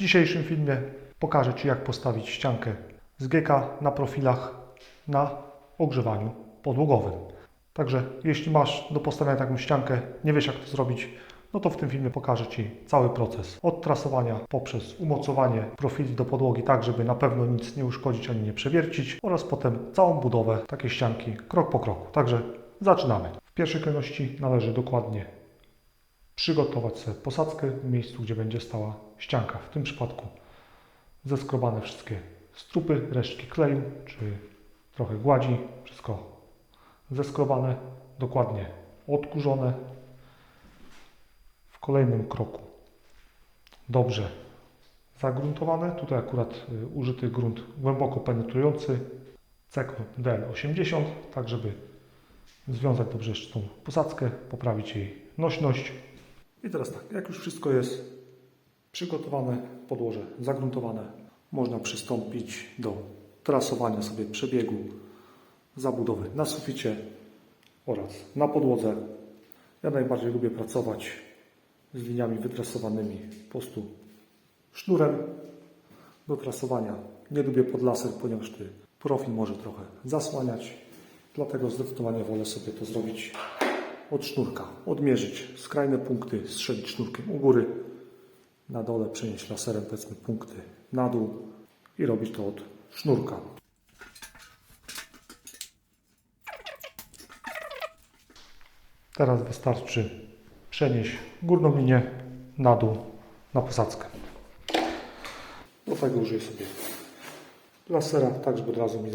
W dzisiejszym filmie pokażę Ci, jak postawić ściankę z GK na profilach na ogrzewaniu podłogowym. Także jeśli masz do postawienia taką ściankę, nie wiesz jak to zrobić, no to w tym filmie pokażę Ci cały proces. Od trasowania poprzez umocowanie profili do podłogi tak, żeby na pewno nic nie uszkodzić ani nie przewiercić oraz potem całą budowę takiej ścianki krok po kroku. Także zaczynamy. W pierwszej kolejności należy dokładnie przygotować sobie posadzkę w miejscu, gdzie będzie stała ścianka. W tym przypadku zeskrobane wszystkie strupy, resztki kleju czy trochę gładzi, wszystko zeskrobane, dokładnie odkurzone. W kolejnym kroku dobrze zagruntowane. Tutaj akurat y, użyty grunt głęboko penetrujący Cekro DL80, tak żeby związać dobrze tą posadzkę, poprawić jej nośność. I teraz tak, jak już wszystko jest przygotowane, podłoże zagruntowane, można przystąpić do trasowania sobie przebiegu zabudowy na suficie oraz na podłodze. Ja najbardziej lubię pracować z liniami wytrasowanymi po prostu sznurem do trasowania. Nie lubię pod laser, ponieważ ty profil może trochę zasłaniać. Dlatego zdecydowanie wolę sobie to zrobić od sznurka. Odmierzyć skrajne punkty, strzelić sznurkiem u góry, na dole przenieść laserem powiedzmy punkty na dół i robić to od sznurka. Teraz wystarczy przenieść górną linię na dół na posadzkę. Do tego użyję sobie lasera, tak żeby od razu mi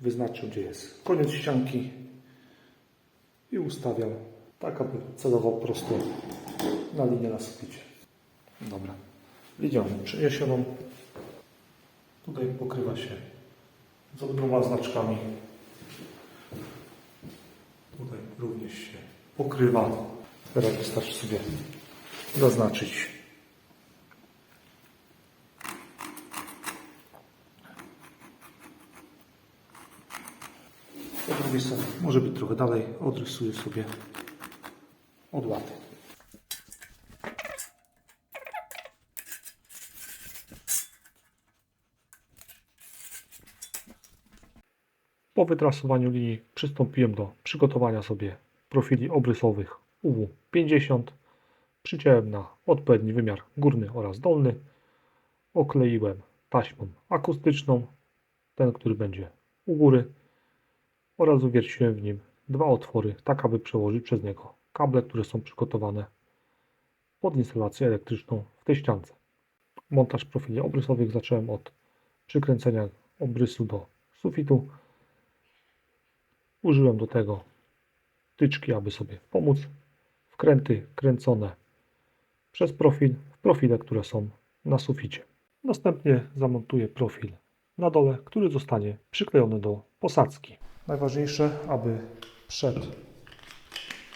wyznaczył, gdzie jest koniec ścianki i ustawiam tak, aby celował prosto na linię na suficie. Dobra. Linią przeniesioną. Tutaj pokrywa się z obydwoma znaczkami. Tutaj również się pokrywa. Teraz wystarczy sobie zaznaczyć Drugiej stronie może być trochę dalej, odrysuję sobie odłaty. Po wytrasowaniu linii przystąpiłem do przygotowania sobie profili obrysowych UW50. Przyciąłem na odpowiedni wymiar górny oraz dolny. Okleiłem taśmą akustyczną, ten, który będzie u góry oraz uwierciłem w nim dwa otwory, tak aby przełożyć przez niego kable, które są przygotowane pod instalację elektryczną w tej ściance. Montaż profili obrysowych zacząłem od przykręcenia obrysu do sufitu. Użyłem do tego tyczki, aby sobie pomóc. Wkręty kręcone przez profil w profile, które są na suficie. Następnie zamontuję profil na dole, który zostanie przyklejony do posadzki. Najważniejsze, aby przed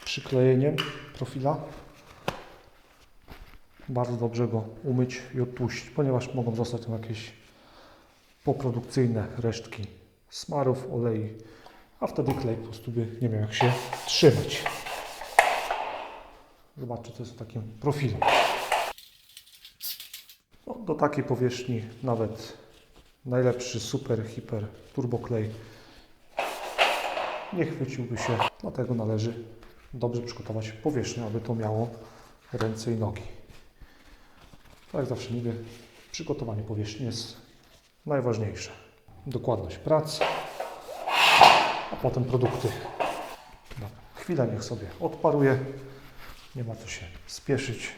przyklejeniem profila bardzo dobrze go umyć i odtłuścić, ponieważ mogą zostać tam jakieś poprodukcyjne resztki smarów, olei, a wtedy klej po prostu by nie miał jak się trzymać. Zobaczcie, co jest takim profilu. No, do takiej powierzchni nawet najlepszy super, hiper, turboklej nie chwyciłby się, dlatego należy dobrze przygotować powierzchnię, aby to miało ręce i nogi. Tak jak zawsze mówię, przygotowanie powierzchni jest najważniejsze. Dokładność prac, a potem produkty. No, chwilę niech sobie odparuje, nie ma co się spieszyć.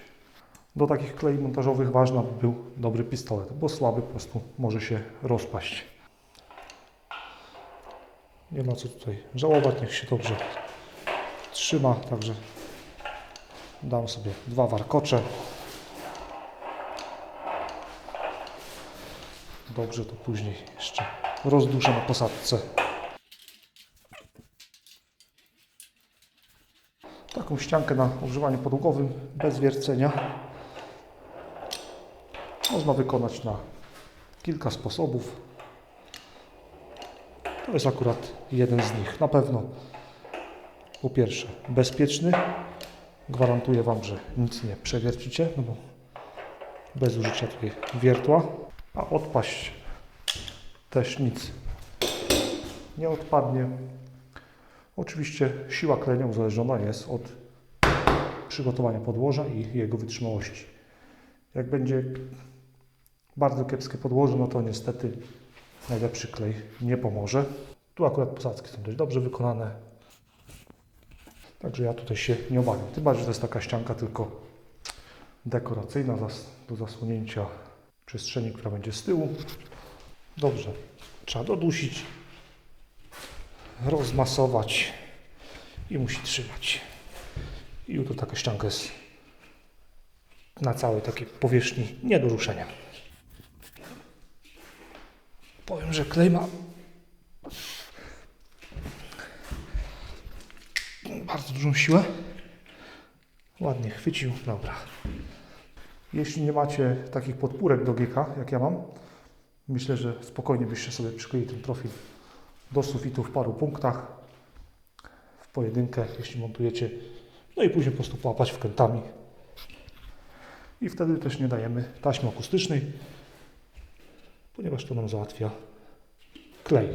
Do takich klei montażowych ważny był dobry pistolet, bo słaby po prostu może się rozpaść. Nie ma co tutaj żałować, niech się dobrze trzyma, także dam sobie dwa warkocze. Dobrze to później jeszcze rozduszę na posadce. Taką ściankę na ogrzewanie podłogowym bez wiercenia można wykonać na kilka sposobów. To jest akurat jeden z nich. Na pewno po pierwsze bezpieczny. Gwarantuję Wam, że nic nie przewiercicie, no bo bez użycia tutaj wiertła, a odpaść też nic nie odpadnie. Oczywiście siła klenia uzależniona jest od przygotowania podłoża i jego wytrzymałości. Jak będzie bardzo kiepskie podłoże, no to niestety najlepszy klej nie pomoże. Tu akurat posadzki są dość dobrze wykonane. Także ja tutaj się nie obawiam. Tym bardziej, że to jest taka ścianka tylko dekoracyjna do zasłonięcia przestrzeni, która będzie z tyłu. Dobrze. Trzeba dodusić, rozmasować i musi trzymać. I jutro taka ścianka jest na całej takiej powierzchni nie do ruszenia. Powiem, że klej ma bardzo dużą siłę. Ładnie chwycił, dobra. Jeśli nie macie takich podpórek do GK, jak ja mam, myślę, że spokojnie byście sobie przykleili ten profil do sufitu w paru punktach, w pojedynkę, jeśli montujecie, no i później po prostu połapać wkrętami. I wtedy też nie dajemy taśmy akustycznej, ponieważ to nam załatwia klej.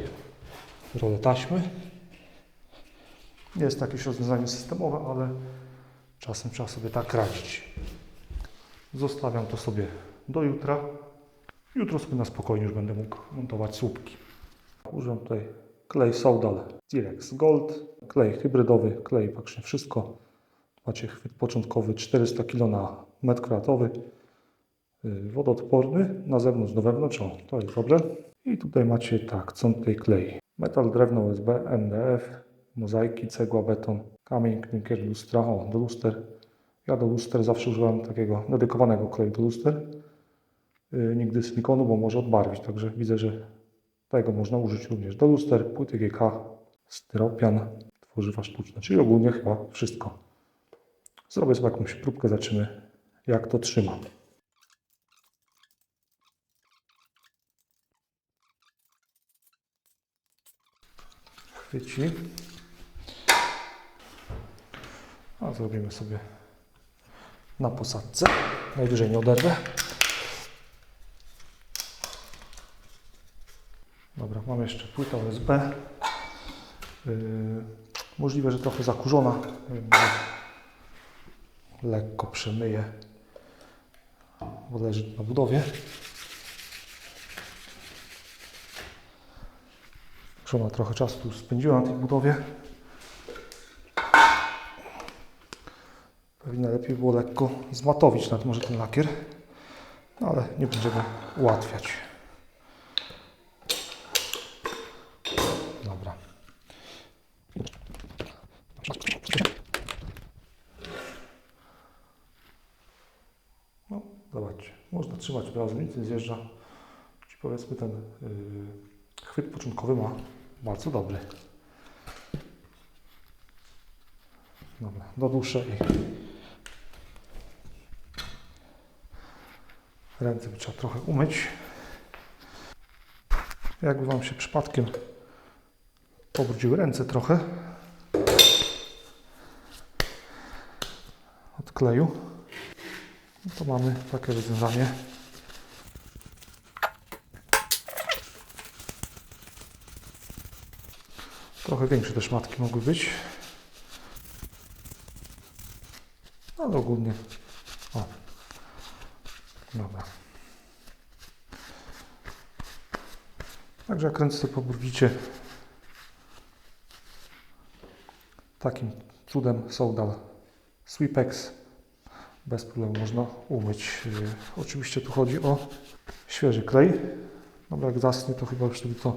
Rolę taśmy. Nie jest to jakieś rozwiązanie systemowe, ale czasem trzeba sobie tak radzić. Zostawiam to sobie do jutra. Jutro sobie na spokojnie już będę mógł montować słupki. Użyłem tutaj klej Soudal Direx Gold, klej hybrydowy, klej praktycznie wszystko. Macie chwyt początkowy 400 kg na metr kwadratowy, wodoodporny, na zewnątrz, do wewnątrz, o, to jest dobre. I tutaj macie tak, co tutaj klei. Metal, drewno USB, MDF, mozaiki, cegła, beton, kamień, klinker, lustra, o, do luster. Ja do luster zawsze używam takiego dedykowanego kleju do luster. Yy, nigdy silikonu, bo może odbarwić, także widzę, że tego można użyć również do luster, płyty GK, styropian, tworzywa sztuczne, czyli ogólnie chyba wszystko. Zrobię sobie jakąś próbkę, zobaczymy jak to trzyma. Chwyci. A zrobimy sobie na posadce. Najwyżej nie oderwę. Dobra, mam jeszcze płytę USB. Yy, możliwe, że trochę zakurzona. Lekko przemyję, bo leży na budowie. Żona trochę czasu tu spędziła na tej budowie. Pewnie lepiej było lekko zmatowić nad może ten lakier, no ale nie będziemy ułatwiać. Dobra. No, zobaczcie, można trzymać od razu, nic nie zjeżdża. Ci powiedzmy ten yy, chwyt początkowy ma bardzo dobry. Dobra, doduszę i ręce by trzeba trochę umyć. Jakby Wam się przypadkiem pobrudziły ręce trochę od kleju, no to mamy takie rozwiązanie. Trochę większe te szmatki mogły być. Ale ogólnie. O. Dobra. Także ręce sobie pobrudzicie, takim cudem Soudal Sweepex bez problemu można umyć. Yy, Oczywiście tu chodzi o świeży klej. Dobra, jak zasnie, to chyba już to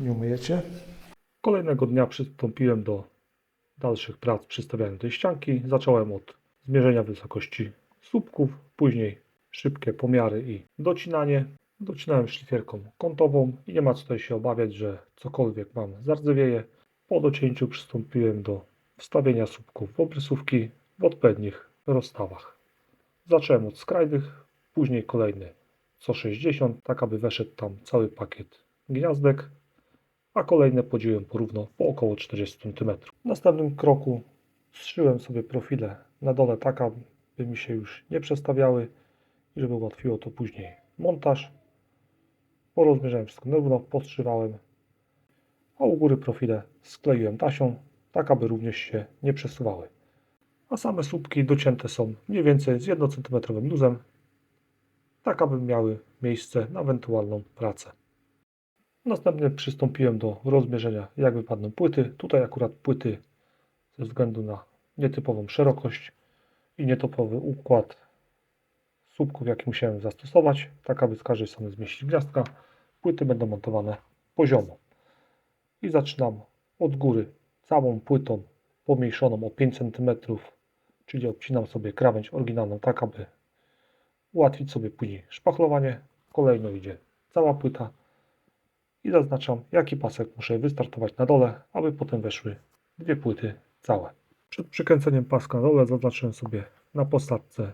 nie umyjecie. Kolejnego dnia przystąpiłem do dalszych prac przy stawianiu tej ścianki. Zacząłem od zmierzenia wysokości słupków, później szybkie pomiary i docinanie. Docinałem szlifierką kątową i nie ma co tutaj się obawiać, że cokolwiek mam zardzewieje. Po docięciu przystąpiłem do wstawienia słupków w obrysówki w odpowiednich rozstawach. Zacząłem od skrajnych, później kolejny co 60, tak aby weszedł tam cały pakiet gniazdek, a kolejne podzieliłem porówno po około 40 cm. W następnym kroku zszyłem sobie profile na dole tak, aby mi się już nie przestawiały i żeby ułatwiło to później montaż. Porozmierzałem wszystko nierówno, podszywałem, a u góry profile skleiłem tasią, tak aby również się nie przesuwały. A same słupki docięte są mniej więcej z 1 cm luzem, tak aby miały miejsce na ewentualną pracę. Następnie przystąpiłem do rozmierzenia, jak wypadną płyty. Tutaj akurat płyty ze względu na nietypową szerokość i nietypowy układ słupków, jaki musiałem zastosować, tak aby z każdej strony zmieścić gniazdka. Płyty będą montowane poziomo. I zaczynam od góry całą płytą pomniejszoną o 5 cm, czyli odcinam sobie krawędź oryginalną, tak aby ułatwić sobie później szpachlowanie. Kolejno idzie cała płyta i zaznaczam, jaki pasek muszę wystartować na dole, aby potem weszły dwie płyty całe. Przed przykręceniem paska na dole zaznaczyłem sobie na posadce,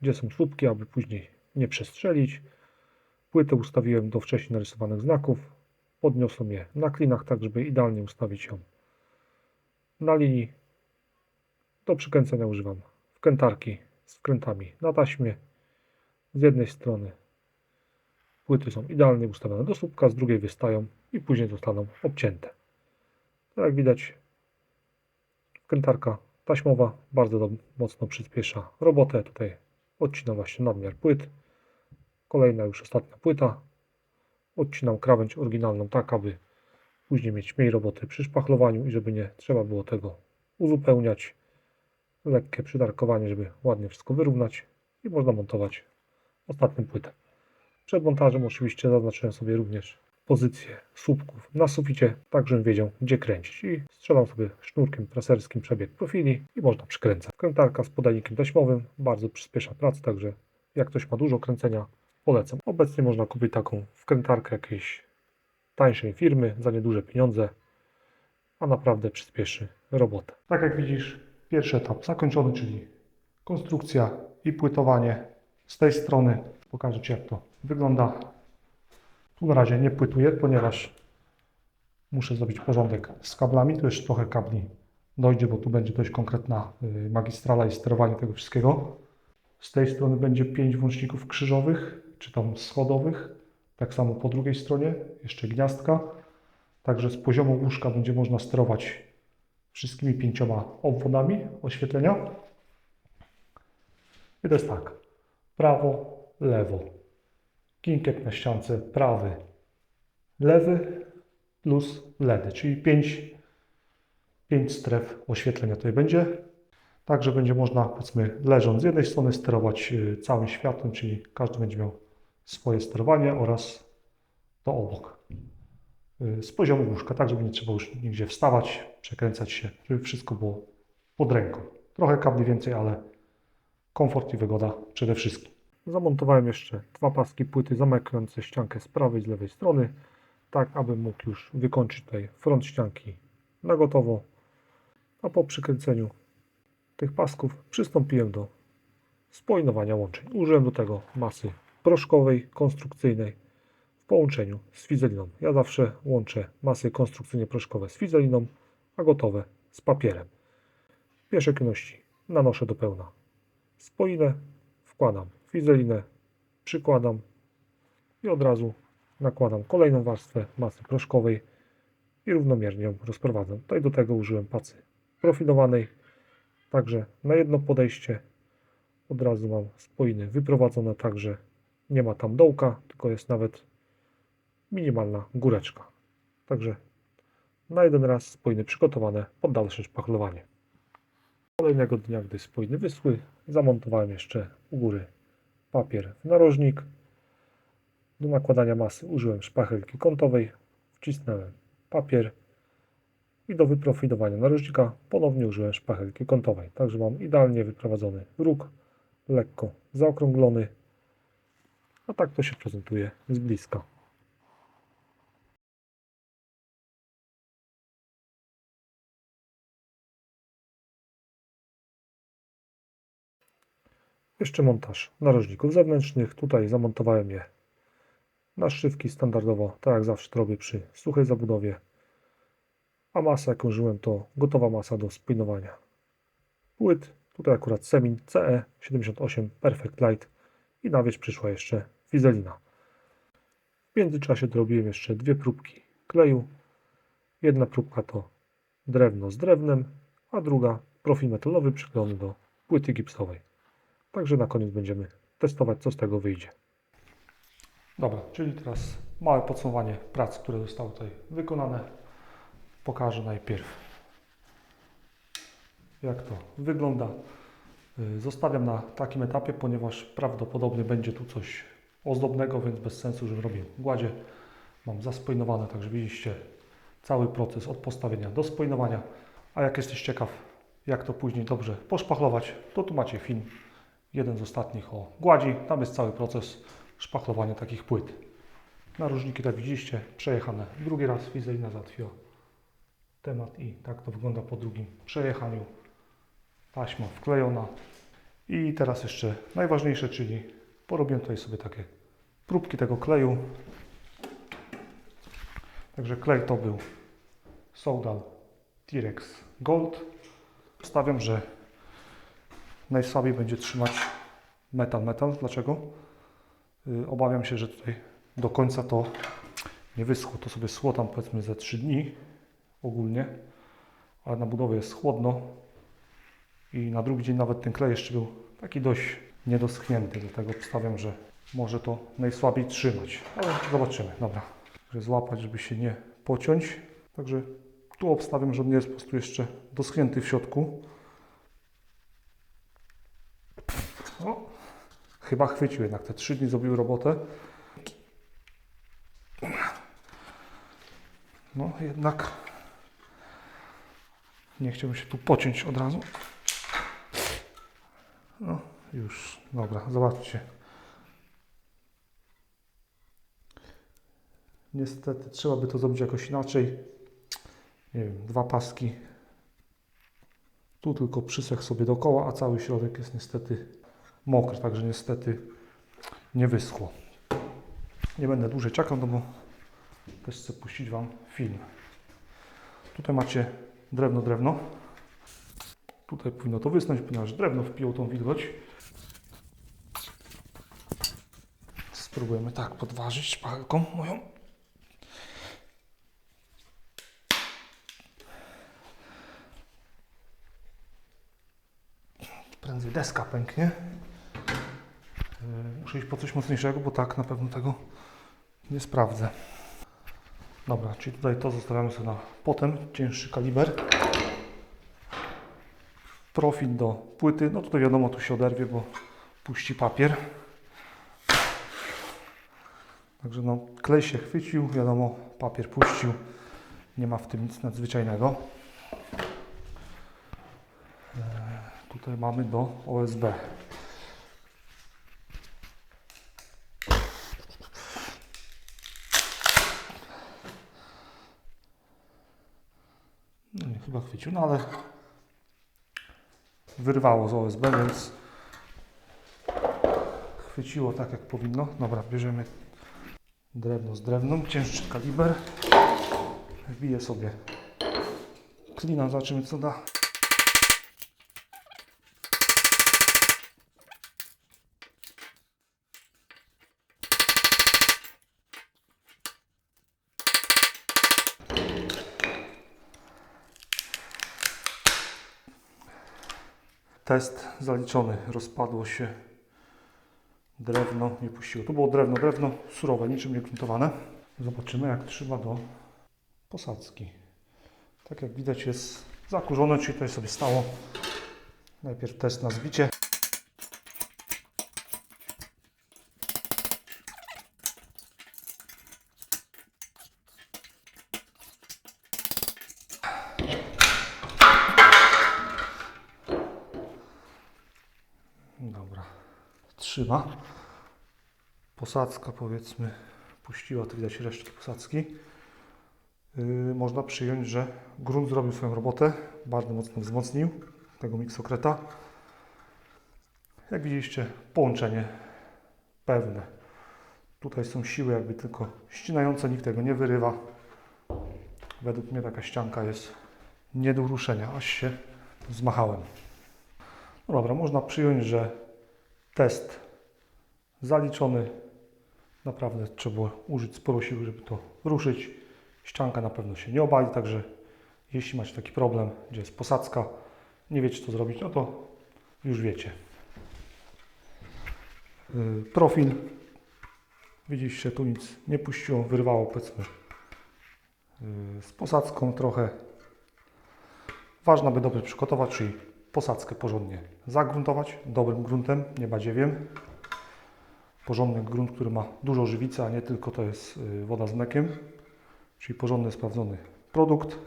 gdzie są słupki, aby później nie przestrzelić. Płytę ustawiłem do wcześniej narysowanych znaków. Podniosłem je na klinach, tak żeby idealnie ustawić ją na linii. Do przykręcenia używam wkrętarki z wkrętami na taśmie. Z jednej strony płyty są idealnie ustawione do słupka, z drugiej wystają i później zostaną obcięte. Tak jak widać, wkrętarka taśmowa bardzo mocno przyspiesza robotę. Tutaj odcinam właśnie nadmiar płyt. Kolejna już ostatnia płyta. Odcinam krawędź oryginalną tak, aby później mieć mniej roboty przy szpachlowaniu i żeby nie trzeba było tego uzupełniać. Lekkie przydarkowanie, żeby ładnie wszystko wyrównać i można montować ostatnią płytę. Przed montażem oczywiście zaznaczyłem sobie również pozycję słupków na suficie, tak żebym wiedział gdzie kręcić i strzelam sobie sznurkiem praserskim przebieg profili i można przykręcać. Krętarka z podajnikiem taśmowym bardzo przyspiesza pracę, także jak ktoś ma dużo kręcenia polecam. Obecnie można kupić taką wkrętarkę jakiejś tańszej firmy za nieduże pieniądze, a naprawdę przyspieszy robotę. Tak jak widzisz, pierwszy etap zakończony, czyli konstrukcja i płytowanie z tej strony. Pokażę Ci jak to wygląda. Tu na razie nie płytuję, ponieważ muszę zrobić porządek z kablami. Tu jeszcze trochę kabli dojdzie, bo tu będzie dość konkretna y, magistrala i sterowanie tego wszystkiego. Z tej strony będzie 5 włączników krzyżowych, czy tam schodowych. Tak samo po drugiej stronie jeszcze gniazdka. Także z poziomu łóżka będzie można sterować wszystkimi pięcioma obwodami oświetlenia. I to jest tak. Prawo, lewo. Kinkiet na ściance prawy, lewy plus LEDy, czyli 5, 5 stref oświetlenia tutaj będzie. Także będzie można, powiedzmy, leżąc z jednej strony sterować y, całym światłem, czyli każdy będzie miał swoje sterowanie oraz to obok. Y, Z poziomu łóżka, tak żeby nie trzeba już nigdzie wstawać, przekręcać się, żeby wszystko było pod ręką. Trochę kabli więcej, ale komfort i wygoda przede wszystkim. Zamontowałem jeszcze dwa paski płyty zamykające ściankę z prawej i z lewej strony, tak aby mógł już wykończyć tutaj front ścianki na gotowo. A po przykręceniu tych pasków przystąpiłem do spojnowania łączeń. Użyłem do tego masy proszkowej, konstrukcyjnej w połączeniu z fizeliną. Ja zawsze łączę masy konstrukcyjnie proszkowe z fizeliną, a gotowe z papierem. W pierwszej kolejności nanoszę do pełna spoinę, wkładam fizelinę, przykładam i od razu nakładam kolejną warstwę masy proszkowej i równomiernie ją rozprowadzam. Tutaj do tego użyłem pacy profilowanej, także na jedno podejście od razu mam spoiny wyprowadzone, także nie ma tam dołka, tylko jest nawet minimalna góreczka. Także na jeden raz spoiny przygotowane pod dalsze szpachlowanie. Kolejnego dnia, gdy spoiny wyschły, zamontowałem jeszcze u góry papier w narożnik. Do nakładania masy użyłem szpachelki kątowej, wcisnąłem papier i do wyprofilowania narożnika ponownie użyłem szpachelki kątowej. Także mam idealnie wyprowadzony róg, lekko zaokrąglony, a tak to się prezentuje z bliska. Jeszcze montaż narożników zewnętrznych. Tutaj zamontowałem je na szywki standardowo, tak jak zawsze robię przy suchej zabudowie. A masa, jaką użyłem, to gotowa masa do spinowania płyt. Tutaj akurat Semin CE78 Perfect Light i na wierzch przyszła jeszcze fizelina. W międzyczasie dorobiłem jeszcze dwie próbki kleju. Jedna próbka to drewno z drewnem, a druga profil metalowy przyklejony do płyty gipsowej. Także na koniec będziemy testować, co z tego wyjdzie. Dobra, czyli teraz małe podsumowanie prac, które zostały tutaj wykonane. Pokażę najpierw, jak to wygląda. Y, Zostawiam na takim etapie, ponieważ prawdopodobnie będzie tu coś ozdobnego, więc bez sensu, żebym robił gładzie. Mam zaspojnowane, także widzicie cały proces od postawienia do spojnowania. A jak jesteś ciekaw, jak to później dobrze poszpachlować, to tu macie film, jeden z ostatnich o gładzi. Tam jest cały proces szpachlowania takich płyt. Narożniki, tak widzieliście, przejechane drugi raz, wizelina załatwiła temat i tak to wygląda po drugim przejechaniu. Taśma wklejona. I teraz jeszcze najważniejsze, czyli porobiłem tutaj sobie takie próbki tego kleju. Także klej to był Soudal T-Rex Gold. Stawiam, że najsłabiej będzie trzymać metal metal. Dlaczego? Yy, Obawiam się, że tutaj do końca to nie wyschło. To sobie schło tam powiedzmy ze 3 dni ogólnie, ale na budowie jest chłodno i na drugi dzień nawet ten klej jeszcze był taki dość niedoschnięty, dlatego obstawiam, że może to najsłabiej trzymać, ale zobaczymy. Dobra, że złapać, żeby się nie pociąć. Także tu obstawiam, że on nie jest po prostu jeszcze doschnięty w środku. O, chyba chwycił jednak, te trzy dni zrobiły robotę. No jednak nie chciałbym się tu pociąć od razu. No już, dobra, zobaczcie. Niestety trzeba by to zrobić jakoś inaczej. Nie wiem, dwa paski. Tu tylko przysech sobie dookoła, a cały środek jest niestety mokry, także niestety nie wyschło. Nie będę dłużej czekał, no bo też chcę puścić Wam film. Tutaj macie drewno, drewno. Tutaj powinno to wysnąć, ponieważ drewno wpiło tą wilgoć. Spróbujemy tak podważyć szpalką moją. Prędzej deska pęknie. Yy, Muszę iść po coś mocniejszego, bo tak na pewno tego nie sprawdzę. Dobra, czyli tutaj to zostawiamy sobie na potem, cięższy kaliber. Profil do płyty, no tutaj wiadomo, tu się oderwie, bo puści papier. Także no, klej się chwycił, wiadomo, papier puścił. Nie ma w tym nic nadzwyczajnego. Eee, Tutaj mamy do OSB. No nie, chyba chwycił, no ale wyrwało z OSB, więc chwyciło tak jak powinno. Dobra, bierzemy drewno z drewnem, cięższy kaliber. Wbiję sobie klina, zobaczymy co da. Test zaliczony, rozpadło się drewno, nie puściło. Tu było drewno, drewno surowe, niczym nie gruntowane. Zobaczymy jak trzyma do posadzki. Tak jak widać jest zakurzone, czyli tutaj sobie stało. Najpierw test na zbicie. Dobra, trzyma. Posadzka powiedzmy puściła, tu widać resztki posadzki. Yy, można przyjąć, że grunt zrobił swoją robotę, bardzo mocno wzmocnił tego miksokreta. Jak widzieliście, połączenie pewne. Tutaj są siły jakby tylko ścinające, nikt tego nie wyrywa. Według mnie taka ścianka jest nie do ruszenia, aż się zmachałem. No dobra, można przyjąć, że test zaliczony. Naprawdę trzeba użyć sporo siły, żeby to ruszyć. Ścianka na pewno się nie obali, także jeśli macie taki problem, gdzie jest posadzka, nie wiecie co zrobić, no to już wiecie. Yy, Profil. Widzieliście, tu nic nie puściło, wyrwało powiedzmy yy, z posadzką trochę. Ważne, by dobrze przygotować, czyli posadzkę porządnie zagruntować dobrym gruntem, nie badziewiem. Porządny grunt, który ma dużo żywicy, a nie tylko to jest yy, woda z mlekiem, czyli porządny, sprawdzony produkt.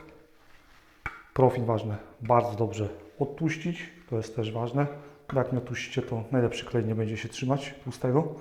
Profil ważne, bardzo dobrze odtłuścić, to jest też ważne. Jak nie odtłuścicie, to najlepszy klej nie będzie się trzymać tłustego.